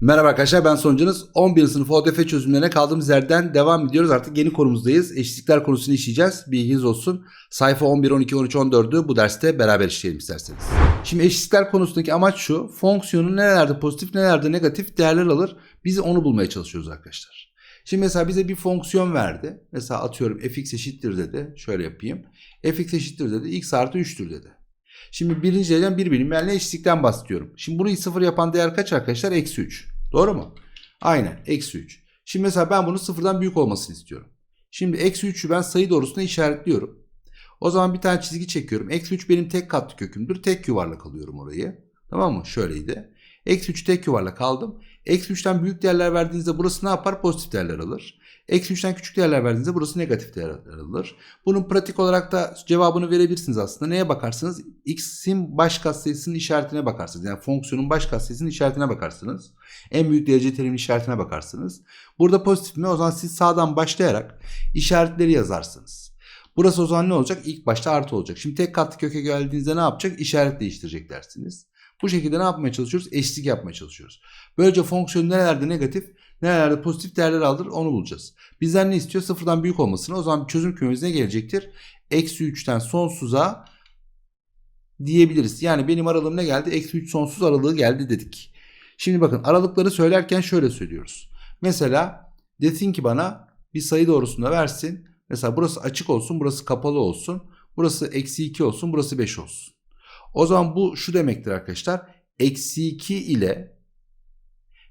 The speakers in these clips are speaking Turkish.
Merhaba arkadaşlar ben sonucunuz 11. sınıf ODF çözümlerine kaldığımız yerden devam ediyoruz. Artık yeni konumuzdayız. Eşitlikler konusunu işleyeceğiz. Bilginiz olsun. Sayfa 11, 12, 13, 14'ü bu derste beraber işleyelim isterseniz. Şimdi eşitlikler konusundaki amaç şu. Fonksiyonun nelerde pozitif nelerde negatif değerler alır. Biz onu bulmaya çalışıyoruz arkadaşlar. Şimdi mesela bize bir fonksiyon verdi. Mesela atıyorum fx eşittir dedi. Şöyle yapayım. fx eşittir dedi. x artı 3'tür dedi. Şimdi birinci dereceden bir bilinmeyenle eşitlikten bahsediyorum. Şimdi burayı sıfır yapan değer kaç arkadaşlar? Eksi 3. Doğru mu? Aynen. Eksi 3. Şimdi mesela ben bunun sıfırdan büyük olmasını istiyorum. Şimdi eksi 3'ü ben sayı doğrusuna işaretliyorum. O zaman bir tane çizgi çekiyorum. Eksi 3 benim tek katlı kökümdür. Tek yuvarlak alıyorum orayı. Tamam mı? Şöyleydi. Eksi 3 tek yuvarlak aldım. Eksi 3'ten büyük değerler verdiğinizde burası ne yapar? Pozitif değerler alır. Eksi 3'ten küçük değerler verdiğinizde burası negatif değerler alır. Bunun pratik olarak da cevabını verebilirsiniz aslında. Neye bakarsınız? X'in baş katsayısının işaretine bakarsınız. Yani fonksiyonun baş katsayısının işaretine bakarsınız. En büyük derece terimin işaretine bakarsınız. Burada pozitif mi? O zaman siz sağdan başlayarak işaretleri yazarsınız. Burası o zaman ne olacak? İlk başta artı olacak. Şimdi tek katlı köke geldiğinizde ne yapacak? İşaret değiştirecek dersiniz. Bu şekilde ne yapmaya çalışıyoruz? Eşlik yapmaya çalışıyoruz. Böylece fonksiyon nerelerde negatif, nerelerde pozitif değerler alır onu bulacağız. Bizden ne istiyor? Sıfırdan büyük olmasını. O zaman çözüm kümemiz ne gelecektir? Eksi 3'ten sonsuza diyebiliriz. Yani benim aralığım ne geldi? Eksi 3 sonsuz aralığı geldi dedik. Şimdi bakın aralıkları söylerken şöyle söylüyoruz. Mesela desin ki bana bir sayı doğrusunda versin. Mesela burası açık olsun, burası kapalı olsun. Burası eksi 2 olsun, burası 5 olsun. O zaman bu şu demektir arkadaşlar. Eksi 2 ile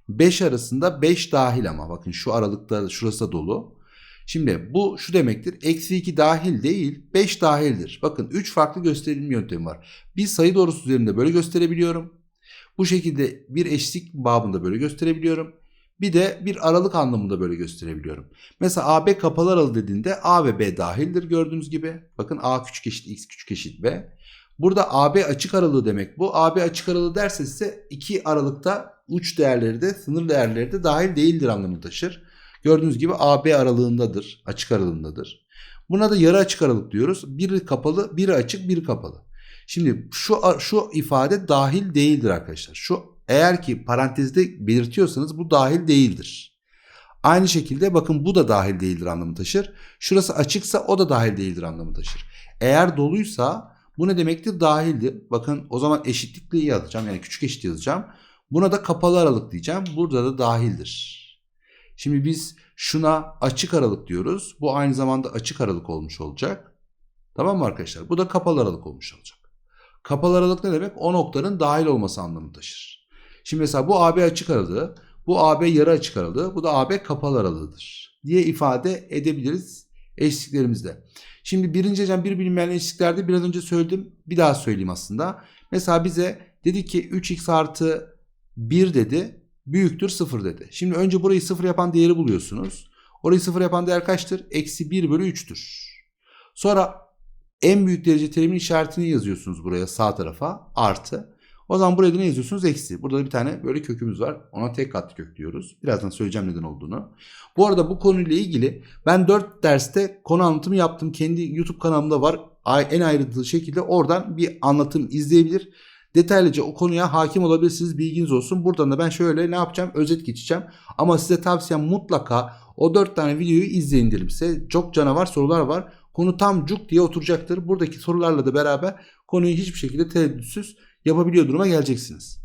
5 arasında 5 dahil ama bakın şu aralıkta şurası da dolu. Şimdi bu şu demektir. Eksi 2 dahil değil 5 dahildir. Bakın 3 farklı gösterim yöntemi var. Bir sayı doğrusu üzerinde böyle gösterebiliyorum. Bu şekilde bir eşlik babında böyle gösterebiliyorum. Bir de bir aralık anlamında böyle gösterebiliyorum. Mesela AB kapalı aralık dediğinde A ve B dahildir gördüğünüz gibi. Bakın A küçük eşit X küçük eşit B. Burada AB açık aralığı demek bu. AB açık aralığı derse ise iki aralıkta uç değerleri de sınır değerleri de dahil değildir anlamını taşır. Gördüğünüz gibi AB aralığındadır. Açık aralığındadır. Buna da yarı açık aralık diyoruz. Biri kapalı, biri açık, biri kapalı. Şimdi şu şu ifade dahil değildir arkadaşlar. Şu eğer ki parantezde belirtiyorsanız bu dahil değildir. Aynı şekilde bakın bu da dahil değildir anlamı taşır. Şurası açıksa o da dahil değildir anlamı taşır. Eğer doluysa bu ne demektir? Dahildir. Bakın o zaman eşitlikli yazacağım. Yani küçük eşit yazacağım. Buna da kapalı aralık diyeceğim. Burada da dahildir. Şimdi biz şuna açık aralık diyoruz. Bu aynı zamanda açık aralık olmuş olacak. Tamam mı arkadaşlar? Bu da kapalı aralık olmuş olacak. Kapalı aralık ne demek? O noktanın dahil olması anlamı taşır. Şimdi mesela bu AB açık aralığı, bu AB yarı açık aralığı, bu da AB kapalı aralığıdır diye ifade edebiliriz eşliklerimizde. Şimdi birinci hocam bir bilinmeyen eşliklerde biraz önce söyledim. Bir daha söyleyeyim aslında. Mesela bize dedi ki 3x artı 1 dedi. Büyüktür 0 dedi. Şimdi önce burayı 0 yapan değeri buluyorsunuz. Orayı 0 yapan değer kaçtır? Eksi 1 bölü 3'tür. Sonra en büyük derece terimin işaretini yazıyorsunuz buraya sağ tarafa. Artı. O zaman buraya da ne yazıyorsunuz? Eksi. Burada da bir tane böyle kökümüz var. Ona tek katlı kök diyoruz. Birazdan söyleyeceğim neden olduğunu. Bu arada bu konuyla ilgili ben 4 derste konu anlatımı yaptım. Kendi YouTube kanalımda var. En ayrıntılı şekilde oradan bir anlatım izleyebilir. Detaylıca o konuya hakim olabilirsiniz. Bilginiz olsun. Buradan da ben şöyle ne yapacağım? Özet geçeceğim. Ama size tavsiyem mutlaka o 4 tane videoyu izleyin derim size. Çok canavar sorular var. Konu tam cuk diye oturacaktır. Buradaki sorularla da beraber konuyu hiçbir şekilde tereddütsüz yapabiliyor duruma geleceksiniz.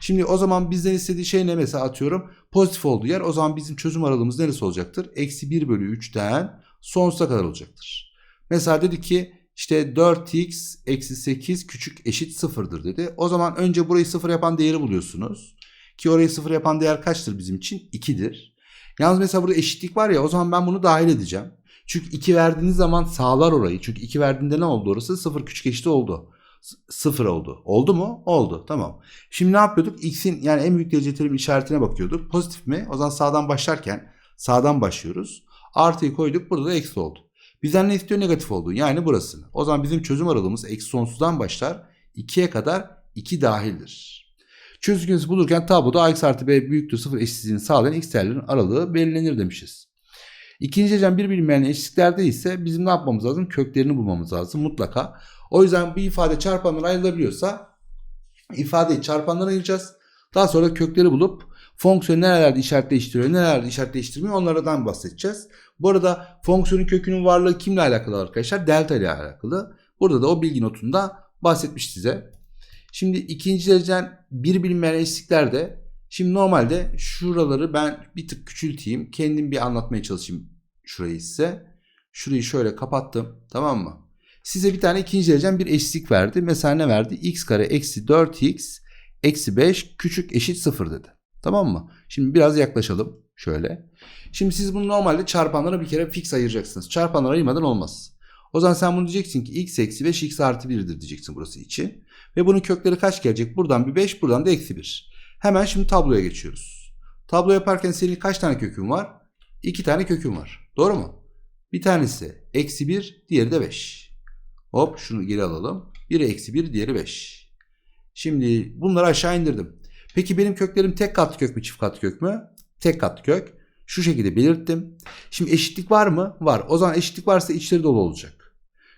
Şimdi o zaman bizden istediği şey ne mesela atıyorum pozitif olduğu yer o zaman bizim çözüm aralığımız neresi olacaktır? Eksi 1 bölü 3'ten sonsuza kadar olacaktır. Mesela dedi ki işte 4x eksi 8 küçük eşit 0'dır dedi. O zaman önce burayı 0 yapan değeri buluyorsunuz. Ki orayı 0 yapan değer kaçtır bizim için? 2'dir. Yalnız mesela burada eşitlik var ya o zaman ben bunu dahil edeceğim. Çünkü 2 verdiğiniz zaman sağlar orayı. Çünkü 2 verdiğinde ne oldu orası? 0 küçük eşit oldu. 0 oldu. Oldu mu? Oldu. Tamam. Şimdi ne yapıyorduk? X'in yani en büyük derece terim işaretine bakıyorduk. Pozitif mi? O zaman sağdan başlarken sağdan başlıyoruz. Artıyı koyduk. Burada da eksi oldu. Bizden ne istiyor? Negatif oldu. Yani burasını. O zaman bizim çözüm aralığımız eksi sonsuzdan başlar. 2'ye kadar 2 dahildir. Çözümümüzü bulurken tabloda x artı b büyüktür 0 eşitsizliğini sağlayan x değerlerin aralığı belirlenir demişiz. İkinci hocam bir bilinmeyen eşliklerde ise bizim ne yapmamız lazım? Köklerini bulmamız lazım mutlaka. O yüzden bir ifade çarpanlara ayrılabiliyorsa ifadeyi çarpanlara ayıracağız. Daha sonra kökleri bulup Fonksiyon nerelerde işaret değiştiriyor, nerelerde işaret değiştirmiyor onlardan bahsedeceğiz. Bu arada fonksiyonun kökünün varlığı kimle alakalı arkadaşlar? Delta ile alakalı. Burada da o bilgi notunda bahsetmiş size. Şimdi ikinci dereceden bir bilinmeyen eşliklerde şimdi normalde şuraları ben bir tık küçülteyim. Kendim bir anlatmaya çalışayım şurayı size. Şurayı şöyle kapattım tamam mı? Size bir tane ikinci dereceden bir eşlik verdi. Mesela ne verdi? x kare eksi 4x eksi 5 küçük eşit 0 dedi. Tamam mı? Şimdi biraz yaklaşalım. Şöyle. Şimdi siz bunu normalde çarpanlara bir kere fix ayıracaksınız. Çarpanlara ayırmadan olmaz. O zaman sen bunu diyeceksin ki x eksi 5 x artı 1'dir diyeceksin burası için. Ve bunun kökleri kaç gelecek? Buradan bir 5 buradan da eksi 1. Hemen şimdi tabloya geçiyoruz. Tablo yaparken senin kaç tane kökün var? 2 tane kökün var. Doğru mu? Bir tanesi eksi 1 diğeri de 5. Hop şunu geri alalım. Biri eksi 1 diğeri 5. Şimdi bunları aşağı indirdim. Peki benim köklerim tek katlı kök mü çift katlı kök mü? Tek katlı kök. Şu şekilde belirttim. Şimdi eşitlik var mı? Var. O zaman eşitlik varsa içleri dolu olacak.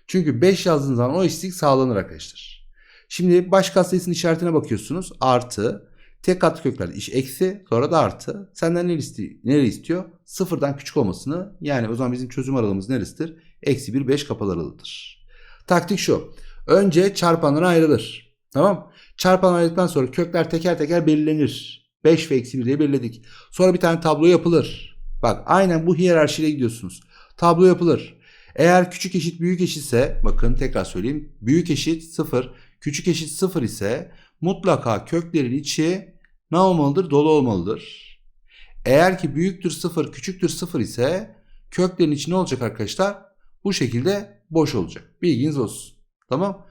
Çünkü 5 yazdığınız zaman o eşitlik sağlanır arkadaşlar. Şimdi baş katsayısının işaretine bakıyorsunuz. Artı. Tek katlı köklerde iş eksi sonra da artı. Senden ne istiyor? Nereye istiyor? Sıfırdan küçük olmasını. Yani o zaman bizim çözüm aralığımız neresidir? Eksi 1 5 kapalı aralığıdır. Taktik şu. Önce çarpanlara ayrılır. Tamam. Çarpan ayrıldıktan sonra kökler teker teker belirlenir. 5 ve eksi 1 diye belirledik. Sonra bir tane tablo yapılır. Bak aynen bu hiyerarşiyle gidiyorsunuz. Tablo yapılır. Eğer küçük eşit büyük eşitse bakın tekrar söyleyeyim. Büyük eşit 0, küçük eşit 0 ise mutlaka köklerin içi ne olmalıdır? Dolu olmalıdır. Eğer ki büyüktür 0, küçüktür 0 ise köklerin içi ne olacak arkadaşlar? Bu şekilde boş olacak. Bilginiz olsun. Tamam.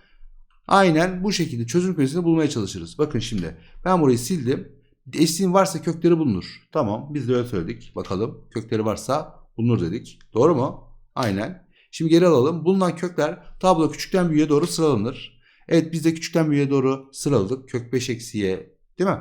Aynen bu şekilde çözüm kümesini bulmaya çalışırız. Bakın şimdi ben burayı sildim. Eşliğin varsa kökleri bulunur. Tamam biz de öyle söyledik. Bakalım kökleri varsa bulunur dedik. Doğru mu? Aynen. Şimdi geri alalım. Bulunan kökler tablo küçükten büyüğe doğru sıralanır. Evet biz de küçükten büyüğe doğru sıraladık. Kök 5 eksiye değil mi?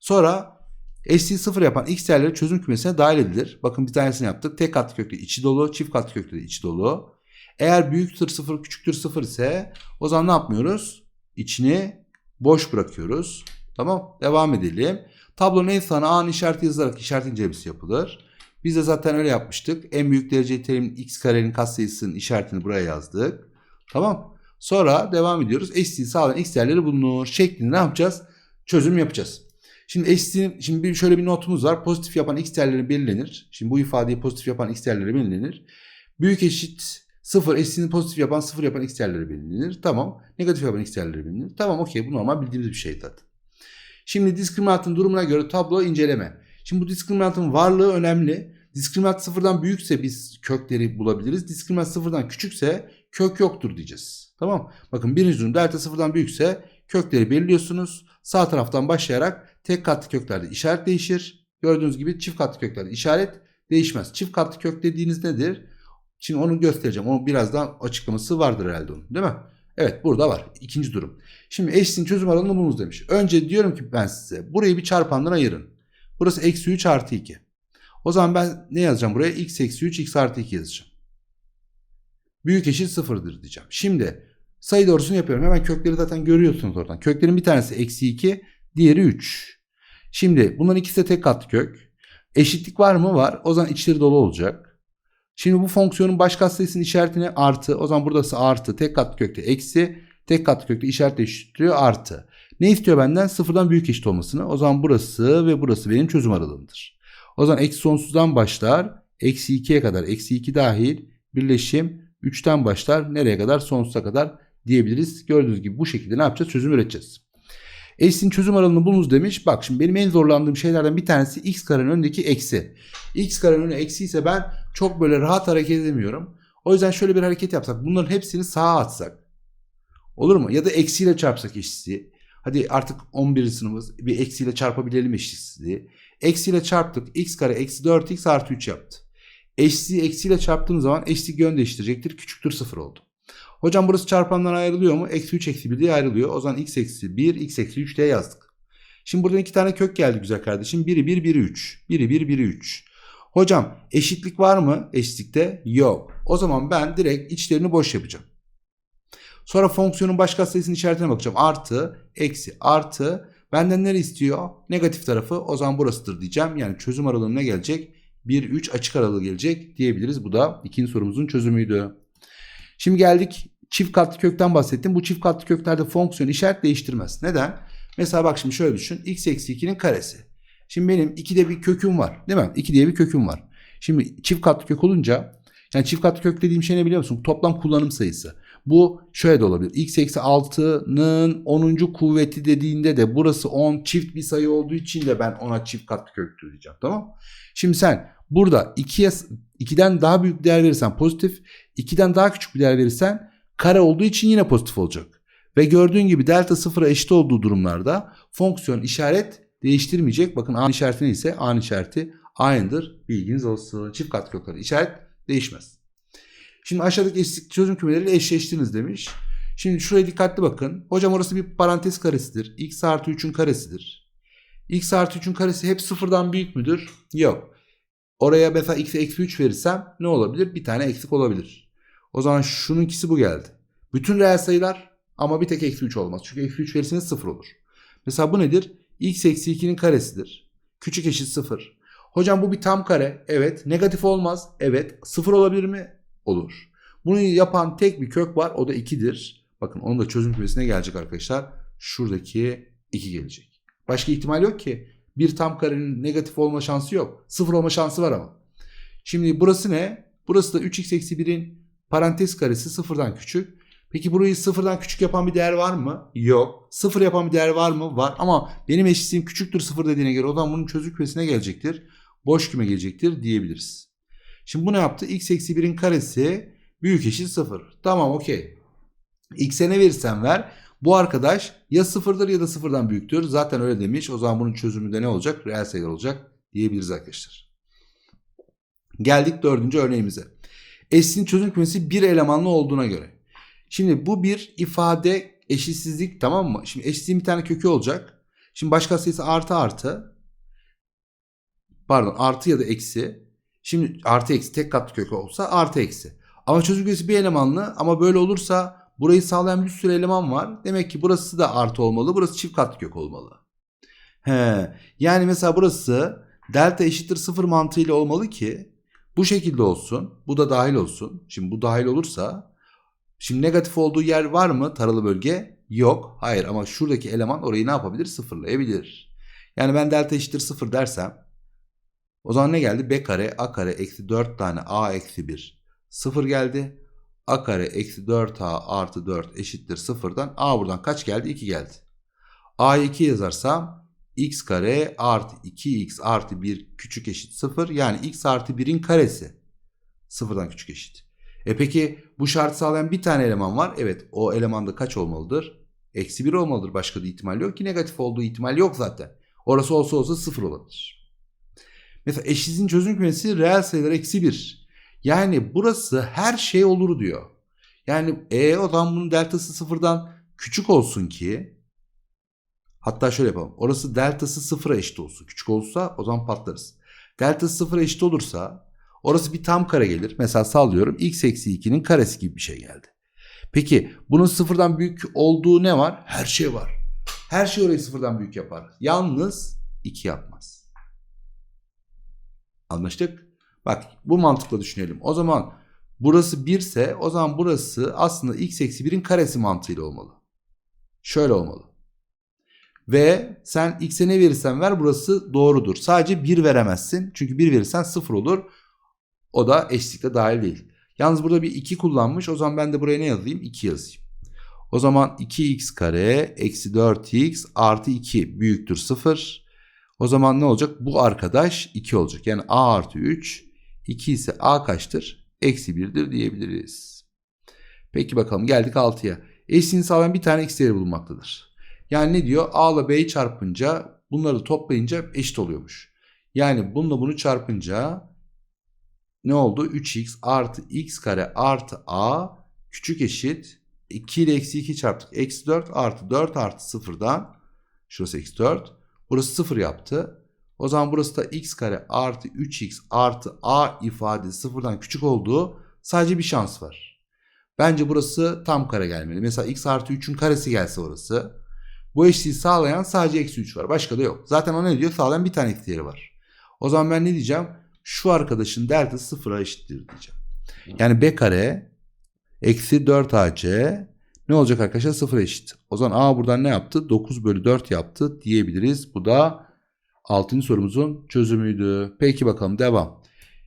Sonra eşliği sıfır yapan x değerleri çözüm kümesine dahil edilir. Bakın bir tanesini yaptık. Tek katlı kökte içi dolu, çift katlı de içi dolu. Eğer büyüktür 0 küçüktür 0 ise o zaman ne yapmıyoruz? İçini boş bırakıyoruz. Tamam devam edelim. Tablonun en sağına A'nın işareti yazılarak işaret incelemesi yapılır. Biz de zaten öyle yapmıştık. En büyük derece terimin x karenin katsayısının işaretini buraya yazdık. Tamam. Sonra devam ediyoruz. Eşitliği sağlayan x değerleri bulunur. Şeklinde ne yapacağız? Çözüm yapacağız. Şimdi eşitliğin, şimdi bir, şöyle bir notumuz var. Pozitif yapan x değerleri belirlenir. Şimdi bu ifadeyi pozitif yapan x değerleri belirlenir. Büyük eşit 0 eşitliğini pozitif yapan 0 yapan x değerleri belirlenir. Tamam. Negatif yapan x değerleri belirlenir. Tamam okey bu normal bildiğimiz bir şey zaten. Şimdi diskriminantın durumuna göre tablo inceleme. Şimdi bu diskriminantın varlığı önemli. Diskriminant sıfırdan büyükse biz kökleri bulabiliriz. Diskriminant sıfırdan küçükse kök yoktur diyeceğiz. Tamam. Bakın birinci durum delta sıfırdan büyükse kökleri belirliyorsunuz. Sağ taraftan başlayarak tek katlı köklerde işaret değişir. Gördüğünüz gibi çift katlı köklerde işaret değişmez. Çift katlı kök dediğiniz nedir? Şimdi onu göstereceğim. Onun birazdan açıklaması vardır herhalde onun. Değil mi? Evet burada var. İkinci durum. Şimdi eşitliğin çözüm aralığını bulunuz demiş. Önce diyorum ki ben size burayı bir çarpandan ayırın. Burası eksi 3 artı 2. O zaman ben ne yazacağım buraya? x eksi 3 x artı 2 yazacağım. Büyük eşit sıfırdır diyeceğim. Şimdi sayı doğrusunu yapıyorum. Hemen kökleri zaten görüyorsunuz oradan. Köklerin bir tanesi eksi 2, diğeri 3. Şimdi bunların ikisi de tek katlı kök. Eşitlik var mı? Var. O zaman içleri dolu olacak. Şimdi bu fonksiyonun baş katsayısının işaretine artı. O zaman buradası artı. Tek katlı kökte eksi. Tek katlı kökte işaret değiştiriyor artı. Ne istiyor benden? Sıfırdan büyük eşit olmasını. O zaman burası ve burası benim çözüm aralığımdır. O zaman eksi sonsuzdan başlar. Eksi 2'ye kadar. Eksi 2 dahil. Birleşim 3'ten başlar. Nereye kadar? Sonsuza kadar diyebiliriz. Gördüğünüz gibi bu şekilde ne yapacağız? Çözüm üreteceğiz. Eşitliğin çözüm aralığını bulunuz demiş. Bak şimdi benim en zorlandığım şeylerden bir tanesi x karenin önündeki eksi. x karenin önü eksi ise ben çok böyle rahat hareket edemiyorum. O yüzden şöyle bir hareket yapsak. Bunların hepsini sağa atsak. Olur mu? Ya da eksiyle çarpsak eşitliği. Hadi artık 11. sınıfımız bir eksiyle çarpabilelim eşitliği. Eksiyle çarptık. x kare eksi 4x artı 3 yaptı. Eşitliği eksiyle çarptığım zaman eşitlik yön değiştirecektir. Küçüktür 0 oldu. Hocam burası çarpandan ayrılıyor mu? Eksi 3 eksi 1 diye ayrılıyor. O zaman x eksi 1 x eksi 3 diye yazdık. Şimdi buradan iki tane kök geldi güzel kardeşim. Biri 1 biri 3. Biri 1 biri 3. Hocam eşitlik var mı? Eşitlikte yok. O zaman ben direkt içlerini boş yapacağım. Sonra fonksiyonun baş katsayısının işaretine bakacağım. Artı, eksi, artı. Benden ne istiyor? Negatif tarafı o zaman burasıdır diyeceğim. Yani çözüm aralığım ne gelecek? 1, 3 açık aralığı gelecek diyebiliriz. Bu da ikinci sorumuzun çözümüydü. Şimdi geldik çift katlı kökten bahsettim. Bu çift katlı köklerde fonksiyon işaret değiştirmez. Neden? Mesela bak şimdi şöyle düşün. x eksi 2'nin karesi. Şimdi benim 2'de bir köküm var. Değil mi? 2 diye bir köküm var. Şimdi çift katlı kök olunca yani çift katlı kök dediğim şey ne biliyor musun? Toplam kullanım sayısı. Bu şöyle de olabilir. x eksi 6'nın 10. kuvveti dediğinde de burası 10 çift bir sayı olduğu için de ben ona çift katlı köktür diyeceğim. Tamam Şimdi sen burada 2'ye 2'den daha büyük değer verirsen pozitif, 2'den daha küçük bir değer verirsen kare olduğu için yine pozitif olacak. Ve gördüğün gibi delta sıfıra eşit olduğu durumlarda fonksiyon işaret değiştirmeyecek. Bakın A işareti neyse A işareti aynıdır. Bilginiz olsun. Çift kökleri işaret değişmez. Şimdi aşağıdaki eşitlik çözüm kümeleriyle eşleştiniz demiş. Şimdi şuraya dikkatli bakın. Hocam orası bir parantez karesidir. x artı 3'ün karesidir. x artı 3'ün karesi hep sıfırdan büyük müdür? Yok. Oraya mesela x'e eksi 3 verirsem ne olabilir? Bir tane eksik olabilir. O zaman şunun ikisi bu geldi. Bütün reel sayılar ama bir tek eksi 3 olmaz. Çünkü eksi 3 verirseniz 0 olur. Mesela bu nedir? x eksi 2'nin karesidir. Küçük eşit 0. Hocam bu bir tam kare. Evet. Negatif olmaz. Evet. 0 olabilir mi? Olur. Bunu yapan tek bir kök var. O da 2'dir. Bakın onun da çözüm kümesine gelecek arkadaşlar. Şuradaki 2 gelecek. Başka ihtimal yok ki. Bir tam karenin negatif olma şansı yok. 0 olma şansı var ama. Şimdi burası ne? Burası da 3x eksi 1'in parantez karesi sıfırdan küçük. Peki burayı sıfırdan küçük yapan bir değer var mı? Yok. Sıfır yapan bir değer var mı? Var. Ama benim eşitliğim küçüktür sıfır dediğine göre o zaman bunun çözüm kümesine gelecektir. Boş küme gelecektir diyebiliriz. Şimdi bu ne yaptı? x eksi 1'in karesi büyük eşit sıfır. Tamam okey. x'e ne verirsen ver. Bu arkadaş ya sıfırdır ya da sıfırdan büyüktür. Zaten öyle demiş. O zaman bunun çözümü de ne olacak? Reel sayılar olacak diyebiliriz arkadaşlar. Geldik dördüncü örneğimize. S'in çözüm kümesi bir elemanlı olduğuna göre. Şimdi bu bir ifade eşitsizlik tamam mı? Şimdi eşitsizliğin bir tane kökü olacak. Şimdi başka sayısı artı artı. Pardon artı ya da eksi. Şimdi artı eksi tek katlı kökü olsa artı eksi. Ama çözüm kümesi bir elemanlı ama böyle olursa burayı sağlayan bir sürü eleman var. Demek ki burası da artı olmalı. Burası çift katlı kök olmalı. He. Yani mesela burası delta eşittir sıfır mantığıyla olmalı ki bu şekilde olsun. Bu da dahil olsun. Şimdi bu dahil olursa Şimdi negatif olduğu yer var mı taralı bölge? Yok. Hayır ama şuradaki eleman orayı ne yapabilir? Sıfırlayabilir. Yani ben delta eşittir sıfır dersem o zaman ne geldi? B kare A kare eksi 4 tane A eksi 1 sıfır geldi. A kare eksi 4A artı 4 eşittir sıfırdan. A buradan kaç geldi? 2 geldi. A'yı 2 yazarsam x kare artı 2x artı 1 küçük eşit 0. Yani x artı 1'in karesi. Sıfırdan küçük eşit. E peki bu şartı sağlayan bir tane eleman var. Evet o elemanda kaç olmalıdır? Eksi 1 olmalıdır. Başka bir ihtimal yok ki negatif olduğu ihtimal yok zaten. Orası olsa olsa 0 olabilir. Mesela eşitliğin çözüm kümesi reel sayılar eksi 1. Yani burası her şey olur diyor. Yani e o zaman bunun deltası sıfırdan küçük olsun ki hatta şöyle yapalım. Orası deltası sıfıra eşit olsun. Küçük olursa o zaman patlarız. Deltası sıfıra eşit olursa Orası bir tam kare gelir. Mesela sallıyorum x eksi 2'nin karesi gibi bir şey geldi. Peki bunun sıfırdan büyük olduğu ne var? Her şey var. Her şey orayı sıfırdan büyük yapar. Yalnız 2 yapmaz. Anlaştık? Bak bu mantıkla düşünelim. O zaman burası 1 ise o zaman burası aslında x eksi 1'in karesi mantığıyla olmalı. Şöyle olmalı. Ve sen x'e ne verirsen ver burası doğrudur. Sadece 1 veremezsin. Çünkü 1 verirsen 0 olur. O da eşlikle dahil değil. Yalnız burada bir 2 kullanmış. O zaman ben de buraya ne yazayım? 2 yazayım. O zaman 2x kare eksi 4x artı 2 büyüktür 0. O zaman ne olacak? Bu arkadaş 2 olacak. Yani a artı 3. 2 ise a kaçtır? Eksi 1'dir diyebiliriz. Peki bakalım geldik 6'ya. Eşliğini sağlayan bir tane x değeri bulunmaktadır. Yani ne diyor? a ile b'yi çarpınca bunları toplayınca eşit oluyormuş. Yani bununla bunu çarpınca ne oldu? 3x artı x kare artı a küçük eşit 2 ile eksi 2 çarptık. Eksi 4 artı 4 artı 0'dan şurası eksi 4. Burası 0 yaptı. O zaman burası da x kare artı 3x artı a ifadesi sıfırdan küçük olduğu sadece bir şans var. Bence burası tam kare gelmeli. Mesela x artı 3'ün karesi gelse orası. Bu eşitliği sağlayan sadece eksi 3 var. Başka da yok. Zaten o ne diyor? Sağlayan bir tane eksi var. O zaman ben ne diyeceğim? Şu arkadaşın deltası sıfıra eşittir diyeceğim. Yani b kare eksi 4ac ne olacak arkadaşlar? Sıfıra eşit. O zaman a buradan ne yaptı? 9 bölü 4 yaptı diyebiliriz. Bu da 6. sorumuzun çözümüydü. Peki bakalım devam.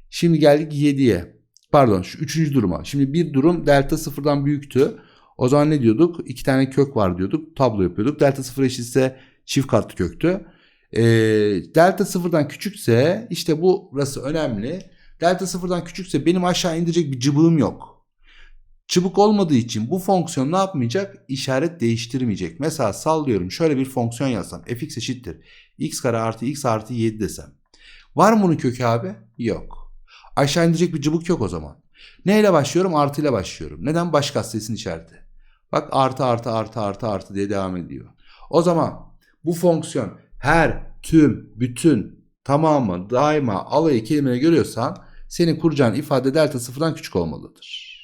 Şimdi geldik 7'ye. Pardon şu 3. duruma. Şimdi bir durum delta sıfırdan büyüktü. O zaman ne diyorduk? İki tane kök var diyorduk. Tablo yapıyorduk. Delta sıfır eşitse çift katlı köktü. Ee, delta sıfırdan küçükse işte bu burası önemli. Delta sıfırdan küçükse benim aşağı indirecek bir cıbığım yok. Çıbık olmadığı için bu fonksiyon ne yapmayacak? İşaret değiştirmeyecek. Mesela sallıyorum şöyle bir fonksiyon yazsam. fx eşittir. x kare artı x artı 7 desem. Var mı bunun kökü abi? Yok. Aşağı indirecek bir cıbık yok o zaman. Neyle başlıyorum? Artı ile başlıyorum. Neden? Baş katsayısının işareti. Bak artı artı artı artı artı diye devam ediyor. O zaman bu fonksiyon her, tüm, bütün, tamamı, daima, alayı kelimeleri görüyorsan senin kuracağın ifade delta sıfırdan küçük olmalıdır.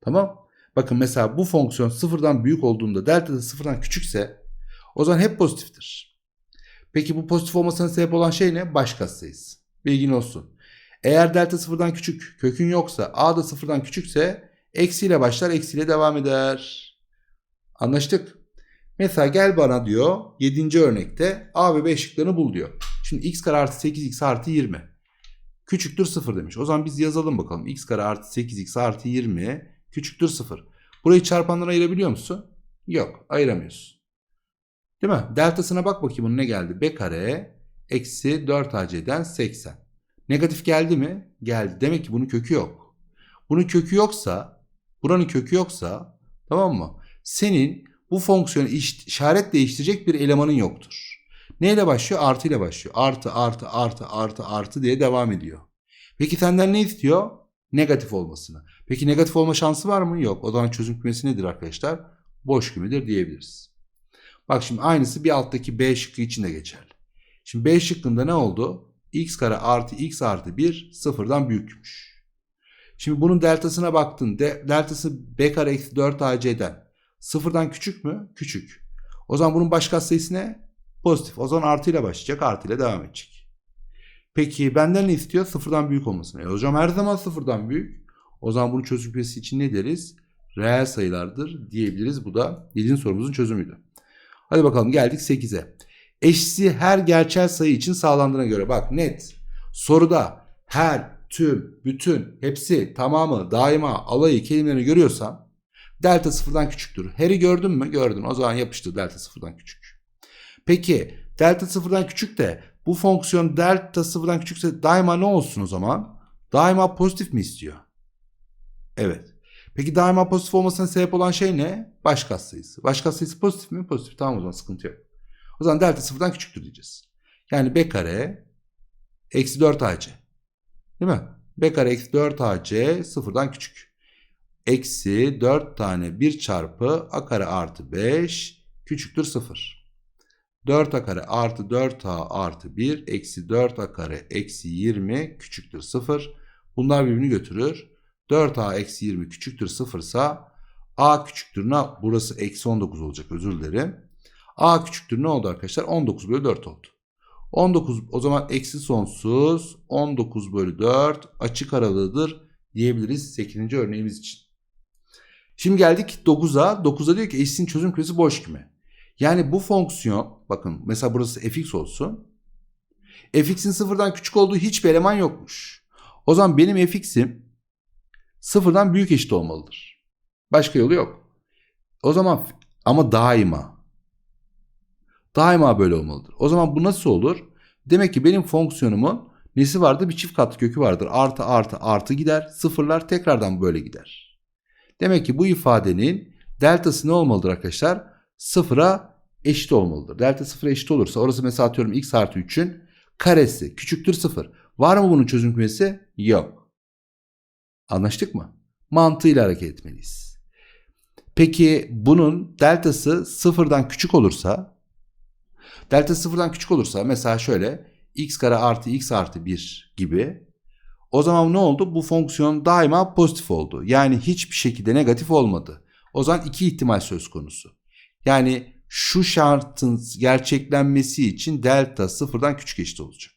Tamam. Bakın mesela bu fonksiyon sıfırdan büyük olduğunda delta da sıfırdan küçükse o zaman hep pozitiftir. Peki bu pozitif olmasına sebep olan şey ne? Baş katsayısı. Bilgin olsun. Eğer delta sıfırdan küçük, kökün yoksa, a da sıfırdan küçükse eksiyle başlar, eksiyle devam eder. Anlaştık. Mesela gel bana diyor 7. örnekte a ve b şıklarını bul diyor. Şimdi x kare artı 8x artı 20. Küçüktür 0 demiş. O zaman biz yazalım bakalım. x kare artı 8x artı 20 küçüktür 0. Burayı çarpanlara ayırabiliyor musun? Yok ayıramıyorsun. Değil mi? Deltasına bak bakayım bunun ne geldi? b kare eksi 4ac'den 80. Negatif geldi mi? Geldi. Demek ki bunun kökü yok. Bunun kökü yoksa, buranın kökü yoksa tamam mı? Senin bu fonksiyonu işaret değiştirecek bir elemanın yoktur. Neyle başlıyor? Artı ile başlıyor. Artı, artı, artı, artı, artı diye devam ediyor. Peki senden ne istiyor? Negatif olmasını. Peki negatif olma şansı var mı? Yok. O zaman çözüm kümesi nedir arkadaşlar? Boş kümedir diyebiliriz. Bak şimdi aynısı bir alttaki B şıkkı için de geçerli. Şimdi B şıkkında ne oldu? x kare artı x artı 1 sıfırdan büyükmüş. Şimdi bunun deltasına baktın. De, deltası b kare eksi 4 ac'den. Sıfırdan küçük mü? Küçük. O zaman bunun baş katsayısı ne? Pozitif. O zaman artıyla başlayacak. Artıyla devam edecek. Peki benden ne istiyor? Sıfırdan büyük olmasını. E hocam her zaman sıfırdan büyük. O zaman bunu çözüm kümesi için ne deriz? Reel sayılardır diyebiliriz. Bu da 7. sorumuzun çözümüydü. Hadi bakalım geldik 8'e. Eşsi her gerçel sayı için sağlandığına göre bak net. Soruda her, tüm, bütün, hepsi, tamamı, daima, alayı kelimelerini görüyorsan delta sıfırdan küçüktür. Her'i gördün mü? Gördün. O zaman yapıştır delta sıfırdan küçük. Peki delta sıfırdan küçük de bu fonksiyon delta sıfırdan küçükse daima ne olsun o zaman? Daima pozitif mi istiyor? Evet. Peki daima pozitif olmasına sebep olan şey ne? Baş katsayısı. Baş katsayısı pozitif mi? Pozitif. Tamam o zaman sıkıntı yok. O zaman delta sıfırdan küçüktür diyeceğiz. Yani b kare eksi 4 ac. Değil mi? b kare eksi 4 ac sıfırdan küçük. Eksi 4 tane 1 çarpı a kare artı 5 küçüktür 0. 4a kare artı 4a artı 1 eksi 4a kare eksi 20 küçüktür 0. Bunlar birbirini götürür. 4a eksi 20 küçüktür 0 ise a küçüktür ne? Burası eksi 19 olacak özür dilerim. A küçüktür ne oldu arkadaşlar? 19 bölü 4 oldu. 19 o zaman eksi sonsuz 19 bölü 4 açık aralığıdır diyebiliriz 8. örneğimiz için. Şimdi geldik 9'a. 9'a diyor ki eşitliğin çözüm kümesi boş küme. Yani bu fonksiyon bakın mesela burası fx olsun. fx'in sıfırdan küçük olduğu hiçbir eleman yokmuş. O zaman benim fx'im sıfırdan büyük eşit olmalıdır. Başka yolu yok. O zaman ama daima Daima böyle olmalıdır. O zaman bu nasıl olur? Demek ki benim fonksiyonumun nesi vardı? Bir çift katlı kökü vardır. Artı artı artı gider. Sıfırlar tekrardan böyle gider. Demek ki bu ifadenin deltası ne olmalıdır arkadaşlar? Sıfıra eşit olmalıdır. Delta sıfıra eşit olursa orası mesela atıyorum x artı 3'ün karesi küçüktür sıfır. Var mı bunun çözüm kümesi? Yok. Anlaştık mı? Mantığıyla hareket etmeliyiz. Peki bunun deltası sıfırdan küçük olursa Delta sıfırdan küçük olursa mesela şöyle x kare artı x artı 1 gibi o zaman ne oldu? Bu fonksiyon daima pozitif oldu. Yani hiçbir şekilde negatif olmadı. O zaman iki ihtimal söz konusu. Yani şu şartın gerçeklenmesi için delta sıfırdan küçük eşit olacak.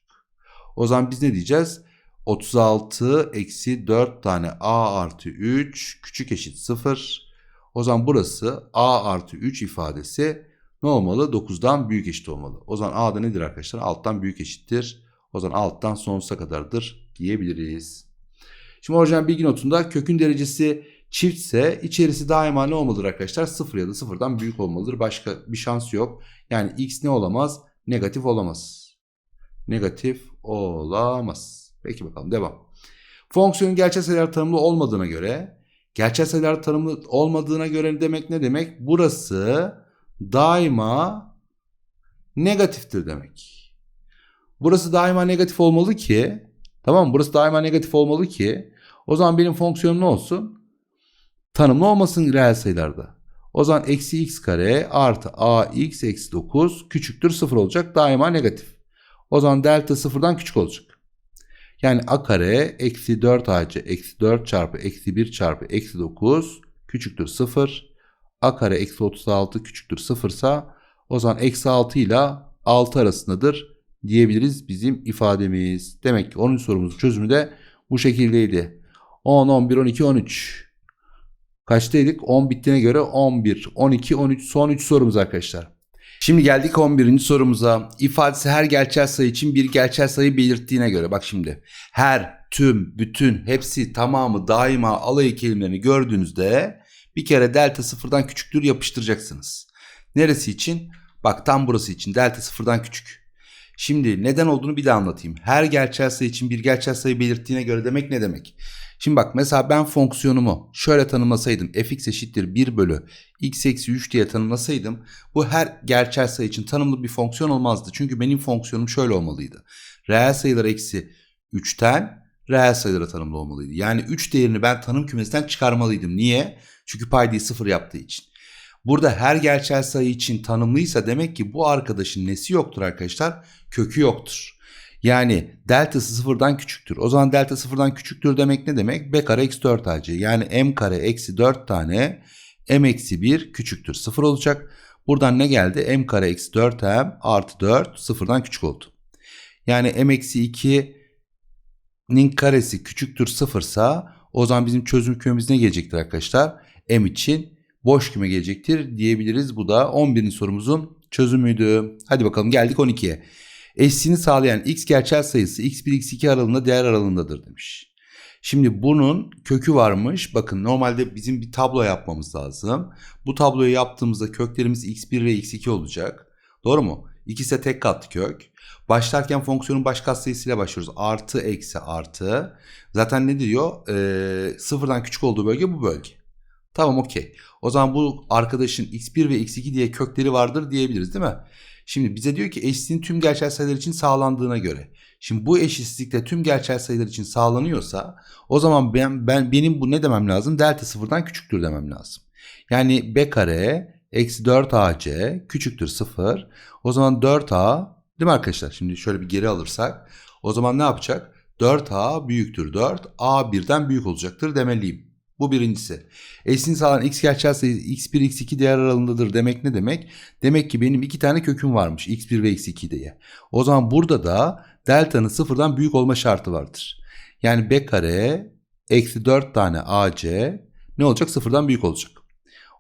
O zaman biz ne diyeceğiz? 36 eksi 4 tane a artı 3 küçük eşit 0. O zaman burası a artı 3 ifadesi ne olmalı? 9'dan büyük eşit olmalı. O zaman a da nedir arkadaşlar? Alttan büyük eşittir. O zaman alttan sonsuza kadardır diyebiliriz. Şimdi orijinal bilgi notunda kökün derecesi çiftse içerisi daima ne olmalıdır arkadaşlar? 0 ya da 0'dan büyük olmalıdır. Başka bir şans yok. Yani x ne olamaz? Negatif olamaz. Negatif olamaz. Peki bakalım devam. Fonksiyonun gerçel sayılar tanımlı olmadığına göre gerçel sayılar tanımlı olmadığına göre demek ne demek? Burası daima negatiftir demek. Burası daima negatif olmalı ki tamam? Burası daima negatif olmalı ki o zaman benim fonksiyonum ne olsun? Tanımlı olmasın reel sayılarda. O zaman eksi x kare artı ax eksi 9 küçüktür 0 olacak. Daima negatif. O zaman delta sıfırdan küçük olacak. Yani a kare eksi 4 ac eksi 4 çarpı eksi 1 çarpı eksi 9 küçüktür 0. a kare eksi 36 küçüktür 0 ise o zaman eksi 6 ile 6 arasındadır diyebiliriz bizim ifademiz. Demek ki 10. sorumuzun çözümü de bu şekildeydi. 10, 11, 12, 13. Kaçtaydık? 10 bittiğine göre 11, 12, 13 son 3 sorumuz arkadaşlar. Şimdi geldik 11. sorumuza. İfadesi her gerçel sayı için bir gerçel sayı belirttiğine göre. Bak şimdi. Her, tüm, bütün, hepsi, tamamı, daima, alayı kelimelerini gördüğünüzde bir kere delta sıfırdan küçüktür yapıştıracaksınız. Neresi için? Bak tam burası için. Delta sıfırdan küçük. Şimdi neden olduğunu bir daha anlatayım. Her gerçel sayı için bir gerçel sayı belirttiğine göre demek ne demek? Şimdi bak mesela ben fonksiyonumu şöyle tanımlasaydım fx eşittir 1 bölü x eksi 3 diye tanımlasaydım bu her gerçel sayı için tanımlı bir fonksiyon olmazdı. Çünkü benim fonksiyonum şöyle olmalıydı. Reel sayılar eksi 3'ten reel sayılara tanımlı olmalıydı. Yani 3 değerini ben tanım kümesinden çıkarmalıydım. Niye? Çünkü paydayı sıfır yaptığı için. Burada her gerçel sayı için tanımlıysa demek ki bu arkadaşın nesi yoktur arkadaşlar? Kökü yoktur. Yani deltası sıfırdan küçüktür. O zaman delta sıfırdan küçüktür demek ne demek? B kare eksi 4 ac. Yani m kare eksi 4 tane m eksi 1 küçüktür. Sıfır olacak. Buradan ne geldi? m kare eksi 4 m artı 4 sıfırdan küçük oldu. Yani m eksi 2'nin karesi küçüktür sıfırsa o zaman bizim çözüm kümemiz ne gelecektir arkadaşlar? m için boş küme gelecektir diyebiliriz. Bu da 11. sorumuzun çözümüydü. Hadi bakalım geldik 12'ye. Eşsini sağlayan x gerçel sayısı x1 x2 aralığında değer aralığındadır demiş. Şimdi bunun kökü varmış. Bakın normalde bizim bir tablo yapmamız lazım. Bu tabloyu yaptığımızda köklerimiz x1 ve x2 olacak. Doğru mu? İkisi de tek katlı kök. Başlarken fonksiyonun baş katsayısıyla başlıyoruz. Artı eksi artı. Zaten ne diyor? Ee, sıfırdan küçük olduğu bölge bu bölge. Tamam okey. O zaman bu arkadaşın x1 ve x2 diye kökleri vardır diyebiliriz değil mi? Şimdi bize diyor ki eşitliğin tüm gerçel sayılar için sağlandığına göre. Şimdi bu eşitsizlik de tüm gerçel sayılar için sağlanıyorsa o zaman ben, ben benim bu ne demem lazım? Delta sıfırdan küçüktür demem lazım. Yani b kare eksi 4ac küçüktür sıfır. O zaman 4a değil mi arkadaşlar? Şimdi şöyle bir geri alırsak o zaman ne yapacak? 4a büyüktür 4. a birden büyük olacaktır demeliyim. Bu birincisi. Eşini sağlayan x gerçel sayı x1 x2 değer aralığındadır demek ne demek? Demek ki benim iki tane köküm varmış x1 ve x2 diye. O zaman burada da delta'nın sıfırdan büyük olma şartı vardır. Yani b kare eksi 4 tane ac ne olacak? Sıfırdan büyük olacak.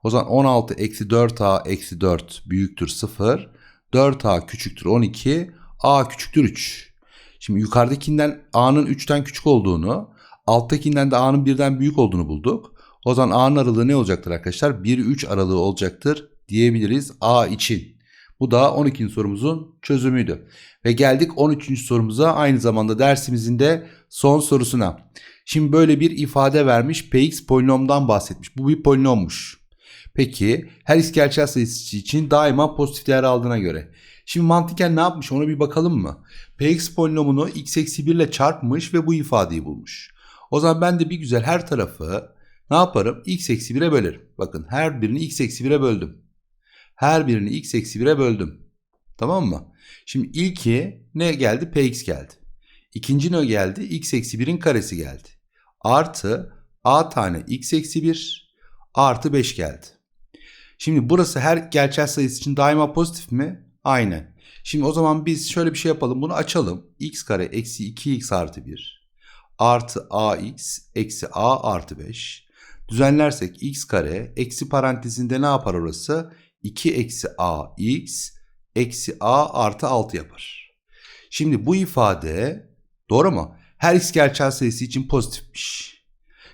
O zaman 16 eksi 4a eksi 4 büyüktür 0. 4a küçüktür 12. a küçüktür 3. Şimdi yukarıdakinden a'nın 3'ten küçük olduğunu Alttakinden de A'nın birden büyük olduğunu bulduk. O zaman A'nın aralığı ne olacaktır arkadaşlar? 1-3 aralığı olacaktır diyebiliriz A için. Bu da 12. sorumuzun çözümüydü. Ve geldik 13. sorumuza aynı zamanda dersimizin de son sorusuna. Şimdi böyle bir ifade vermiş Px polinomdan bahsetmiş. Bu bir polinommuş. Peki her x gerçel sayısı için daima pozitif değer aldığına göre. Şimdi mantıken ne yapmış ona bir bakalım mı? Px polinomunu x eksi 1 ile çarpmış ve bu ifadeyi bulmuş. O zaman ben de bir güzel her tarafı ne yaparım? x eksi 1'e bölerim. Bakın her birini x eksi 1'e böldüm. Her birini x eksi 1'e böldüm. Tamam mı? Şimdi ilki ne geldi? px geldi. İkinci ne geldi? x eksi 1'in karesi geldi. Artı a tane x eksi 1 artı 5 geldi. Şimdi burası her gerçel sayısı için daima pozitif mi? Aynen. Şimdi o zaman biz şöyle bir şey yapalım. Bunu açalım. x kare eksi 2x artı 1 artı ax eksi a artı 5. Düzenlersek x kare eksi parantezinde ne yapar orası? 2 eksi ax eksi a artı 6 yapar. Şimdi bu ifade doğru mu? Her x gerçel sayısı için pozitifmiş.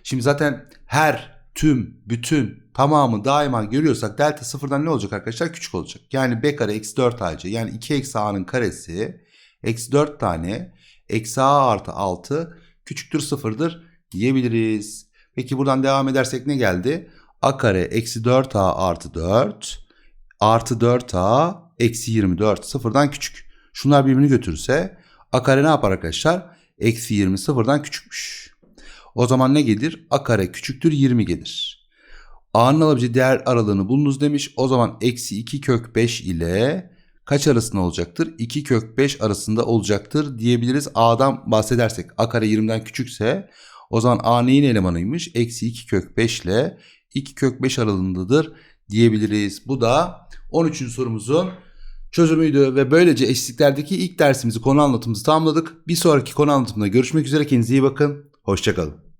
Şimdi zaten her, tüm, bütün, tamamı daima görüyorsak delta sıfırdan ne olacak arkadaşlar? Küçük olacak. Yani b kare eksi 4 ac yani 2 eksi a'nın karesi eksi 4 tane eksi a artı 6 küçüktür sıfırdır diyebiliriz. Peki buradan devam edersek ne geldi? a kare eksi 4a artı 4 artı 4a eksi 24 sıfırdan küçük. Şunlar birbirini götürürse a kare ne yapar arkadaşlar? Eksi 20 sıfırdan küçükmüş. O zaman ne gelir? A kare küçüktür 20 gelir. A'nın alabileceği değer aralığını bulunuz demiş. O zaman eksi 2 kök 5 ile kaç arasında olacaktır? 2 kök 5 arasında olacaktır diyebiliriz. A'dan bahsedersek A kare 20'den küçükse o zaman A neyin elemanıymış? Eksi 2 kök 5 ile 2 kök 5 aralığındadır diyebiliriz. Bu da 13. sorumuzun çözümüydü ve böylece eşitliklerdeki ilk dersimizi konu anlatımımızı tamamladık. Bir sonraki konu anlatımında görüşmek üzere. Kendinize iyi bakın. Hoşçakalın.